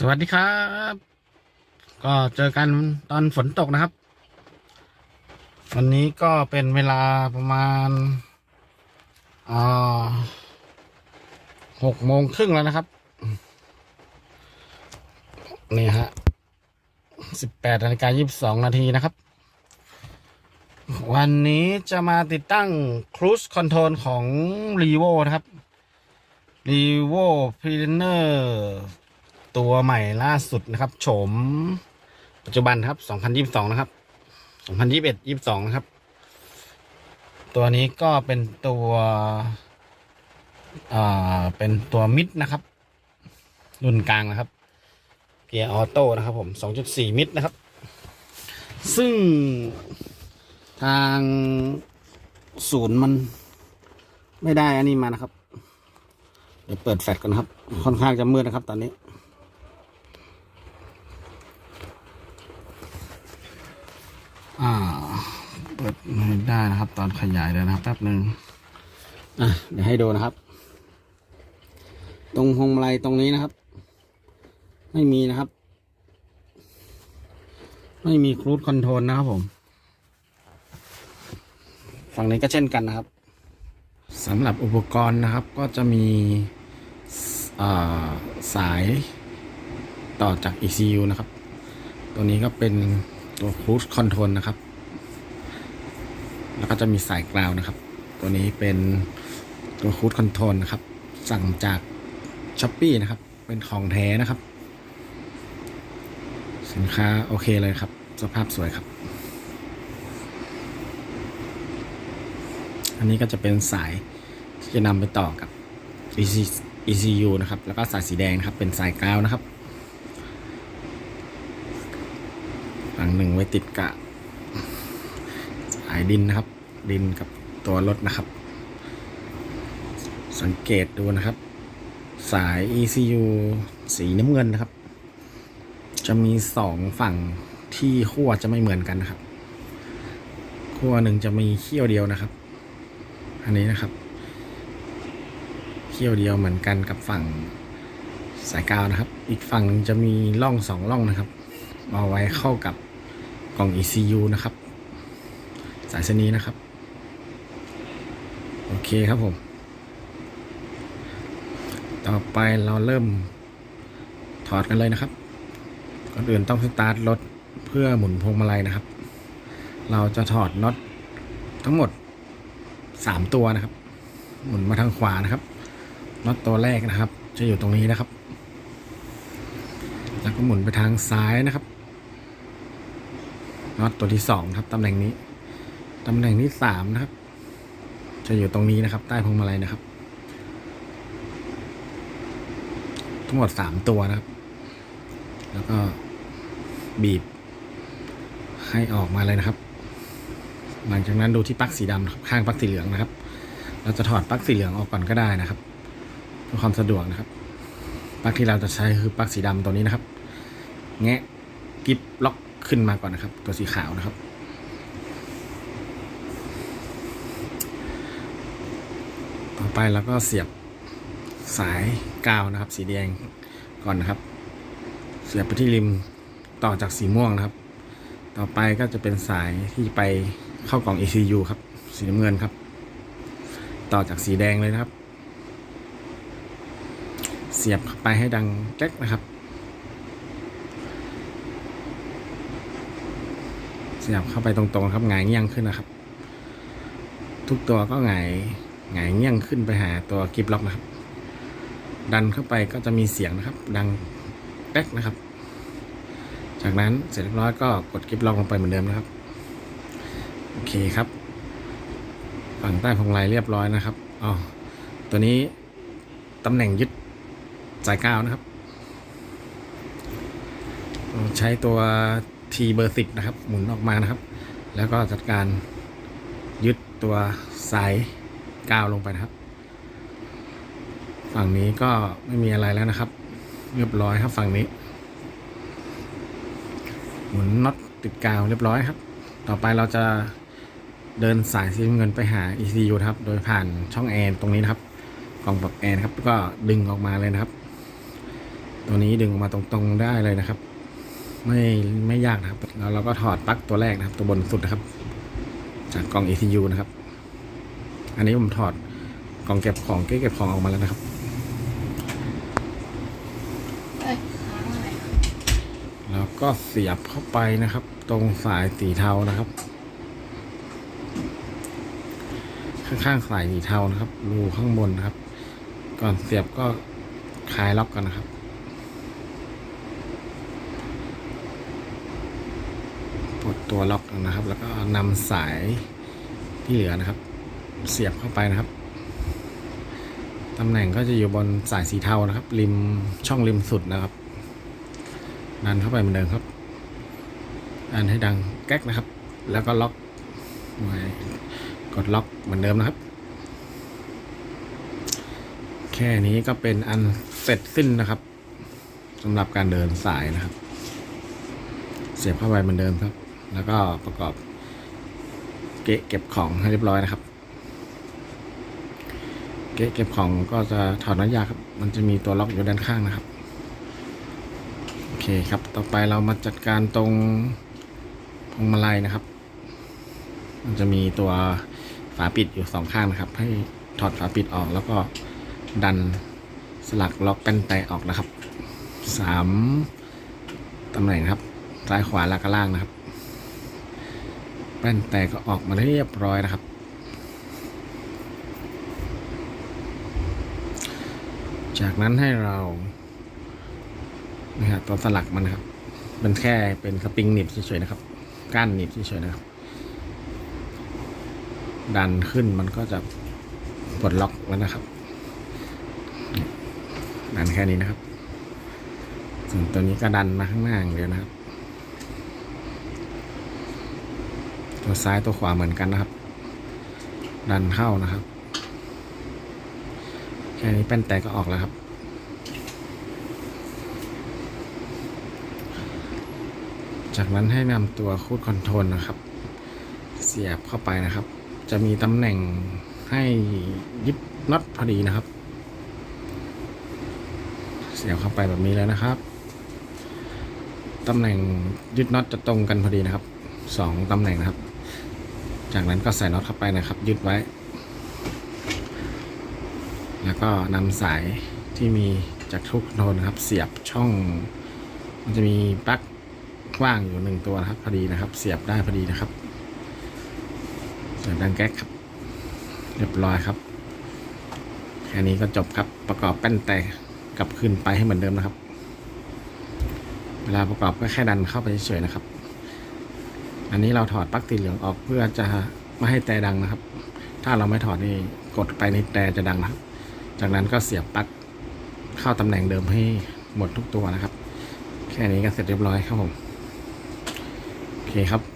สวัสดีครับ ก็เจอกันตอนฝนตกนะครับ วันนี้ก็เป็นเวลาประมาณหกโมงครึ่งแล้วนะครับ นี่ฮะสิบแปดนาฬิกายี่สิบสองนาทีนะครับ วันนี้จะมาติดตั้งครู i คอนโทรลของ r e v o นะครับ r e v o p r e n e r ตัวใหม่ล่าสุดนะครับโฉมปัจจุบันครับ 2022 นะครับ 2021 22 นะครับ ตัวนี้ก็เป็นตัวอ่าเป็นตัวมิดนะครับ รุ่นกลางนะครับ เกียร์ออโต้นะครับผม 2.4 มิดนะครับ ซึ่งทางศูนย์มันไม่ได้อันนี้มานะครับ เดี๋ยวเปิดแฟลชก่อนนครับ ค่อนข้างจะมืดนะครับตอนนี้ อ่า เปิดได้นะครับ ตอนขยายเลยนะครับแป๊บหนึ่งอะเดี๋ยวให้ดูนะครับ ตรงพวงมาลัยตรงนี้นะครับ ไม่มีนะครับ ไม่มีครูดคอนโทรลนะครับผมฝั่งนี้ก็เช่นกันนะครับสำหรับอุปกรณ์นะครับก็จะมีาสายต่อจาก ECU นะครับ ตัวนี้ก็เป็น ตัว Cruise Control นะครับ แล้วก็จะมีสายกราวนะครับ ตัวนี้เป็นตัว Cruise Control นะครับ สั่งจาก s h อ p e e นะครับ เป็นของแท้นะครับ สินค้าโอเคเลยครับ สภาพสวยครับ อันนี้ก็จะเป็นสายที่จะนำไปต่อกับ EC ECU นะครับ แล้วก็สายสีแดงนะครับ เป็นสายกราวนะครับ ฝั่ง หนึ่งไว้ติดกับสายดินนะครับ ดินกับตัวรถนะครับ สังเกตดูนะครับ สาย ECU สีน้ำเงินนะครับ จะมีสองฝั่งที่ขั้วจะไม่เหมือนกันนะครับขั้วหนึ่งจะมีเขี้ยวเดียวนะครับ อันนี้นะครับ เขี้ยวเดียวเหมือนกันกับฝั่งสายกาวนะครับ อีกฝั่งหนึ่งจะมีร่องสองร่องนะครับ เอาไว้เข้ากับ กล่อง ECU นะครับ สายเส้นนี้นะครับ โอเคครับผม ต่อไปเราเริ่มถอดกันเลยนะครับ ก่อนอื่นต้องสตาร์ทรถเพื่อหมุนพวงมาลัยนะครับ เราจะถอดน็อตทั้งหมด 3 ตัวนะครับ หมุนมาทางขวานะครับน็อตตัวแรกนะครับ จะอยู่ตรงนี้นะครับ แล้วก็หมุนไปทางซ้ายนะครับ น็อตตัวที่สองครับตำแหน่งนี้ตำแหน่งที่สามนะครับ จะอยู่ตรงนี้นะครับ ใต้พวงมาลัยนะครับ ทั้งหมดสามตัวนะครับ แล้วก็บีบ ให้ออกมาเลยนะครับ หลังจากนั้นดูที่ปลั๊กสีดำครับข้างปลั๊กสีเหลืองนะครับ เราจะถอดปลั๊กสีเหลืองออกก่อนก็ได้นะครับเพื่อความสะดวกนะครับปลั๊กที่เราจะใช้คือปลั๊กสีดำตัวนี้นะครับ แงะกิฟล็อก ขึ้นมาก่อนนะครับ ตัวสีขาวนะครับ ต่อไปเราก็เสียบสายกาวนะครับ สีแดงก่อนนะครับ เสียบไปที่ริมต่อจากสีม่วงนะครับ ต่อไปก็จะเป็นสายที่ไปเข้ากล่อง ECU ครับ สีน้ำเงินครับ ต่อจากสีแดงเลยนะครับ เสียบเข้าไปให้ดังแก๊กนะครับ เสียบเข้าไปตรงๆครับหงายเงี้ยงขึ้นนะครับ ทุกตัวก็หงายหงายเงี้ยงขึ้นไปหาตัวกิฟล็อกนะครับ ดันเข้าไปก็จะมีเสียงนะครับ ดังแก๊กนะครับ จากนั้นเสร็จเรียบร้อยก็กดกิฟล็อกลงไปเหมือนเดิมนะครับโอเคครับฝั่งใต้พวงมาลัยเรียบร้อยนะครับอ๋อตัวนี้ตำแหน่งยึดสายกาวนะครับ ใช้ตัว T เบอร์สิบนะครับ หมุนออกมานะครับ แล้วก็จัดการยึดตัวสายกาวลงไปนะครับ ฝั่งนี้ก็ไม่มีอะไรแล้วนะครับ เรียบร้อยครับฝั่งนี้ หมุนน็อตติดกาวเรียบร้อยครับ ต่อไปเราจะเดินสายสีนเงินไปหา ECU ครับ โดยผ่านช่องแอร์ตรงนี้นะครับกล่องปรับแอร์นครับ ก็ดึงออกมาเลยนะครับ ตัวนี้ดึงออกมาตรงๆได้เลยนะครับ ไม่ไม่ยากนะครับ แล้วเราก็ถอดปลั๊กตัวแรกนะครับ ตัวบนสุดนะครับ จากกล่อง ECU นะครับ อันนี้ผมถอดกล่องเก็บของเก็บของออกมาแล้วนะครับ แล้วก็เสียบเข้าไปนะครับ ตรงสายสีเทานะครับ ข้างๆสายสีเทานะครับรูข้างบนนะครับ ก่อนเสียบก็คลายล็อกกันนะครับ ปลด ตัวล็อกนะครับ แล้วก็นำสายที่เหลือนะครับ เสียบเข้าไปนะครับตำแหน่งก็จะอยู่บนสายสีเทานะครับ ริมช่องริมสุดนะครับดันเข้าไปเหมือนเดิมครับดันให้ดังแก๊กนะครับ แล้วก็ล็อกไว้กดล็อกเหมือนเดิมนะครับ แค่นี้ก็เป็นอันเสร็จสิ้นนะครับสำหรับการเดินสายนะครับ เสียบเข้าไปเหมือนเดิมครับ แล้วก็ประกอบเกะเก็บของให้เรียบร้อยนะครับ เกะเก็บของก็จะถอดน้ำยาครับ มันจะมีตัวล็อกอยู่ด้านข้างนะครับ โอเคครับ ต่อไปเรามาจัดการตรงพวงมาลัยนะครับ มันจะมีตัวฝาปิดอยู่สองข้างนะครับ ให้ถอดฝาปิดออกแล้วก็ดันสลักล็อกแป้นแต่ออกนะครับสามตำแหน่งครับ ซ้ายขวาแล้วก็ล่างนะครับ ป้นแต่ก็ออกมาเรียบร้อยนะครับ จากนั้นให้เรานะครับตัวสลักมันนะครับ มันแค่เป็นสปริงหนีบเฉยๆนะครับ ก้านหนีบเฉยๆนะครับ ดันขึ้นมันก็จะปลดล็อกแล้วนะครับดันแค่นี้นะครับส่วนตัวนี้ก็ดันมาข้างหน้าอย่างเดียวนะครับ ตัวซ้ายตัวขวาเหมือนกันนะครับ ดันเข้านะครับแค่นี้แป้นแต่ก็ออกแล้วครับ จากนั้นให้นำตัวคูดคอนโทรลนะครับ เสียบเข้าไปนะครับ จะมีตำแหน่งให้ยึดน็อตพอดีนะครับ เสียบเข้าไปแบบนี้แล้วนะครับตำแหน่งยึดน็อตจะตรงกันพอดีนะครับสองตำแหน่งนะครับ จากนั้นก็ใส่น็อตเข้าไปนะครับยึดไว้ แล้วก็นำสายที่มีจากทุกโทนนครับ เสียบช่อง มันจะมีปลั๊กว่างอยู่หนึ่งตัวนะครับพอดีนะครับ เสียบได้พอดีนะครับ เสียบดังแก๊กครับ เรียบร้อยครับแค่นี้ก็จบครับประกอบแป้นแต่กลับคืนไปให้เหมือนเดิมนะครับ เวลาประกอบก็แค่ดันเข้าไปเฉยๆนะครับ อันนี้เราถอดปลั๊กสีเหลืองออกเพื่อจะไม่ให้แต่ดังนะครับ ถ้าเราไม่ถอดนี่กดไปนี่แต่จะดังนะครับ จากนั้นก็เสียบปลั๊กเข้าตำแหน่งเดิมให้หมดทุกตัวนะครับ แค่นี้ก็เสร็จเรียบร้อยครับผม โอเคครับ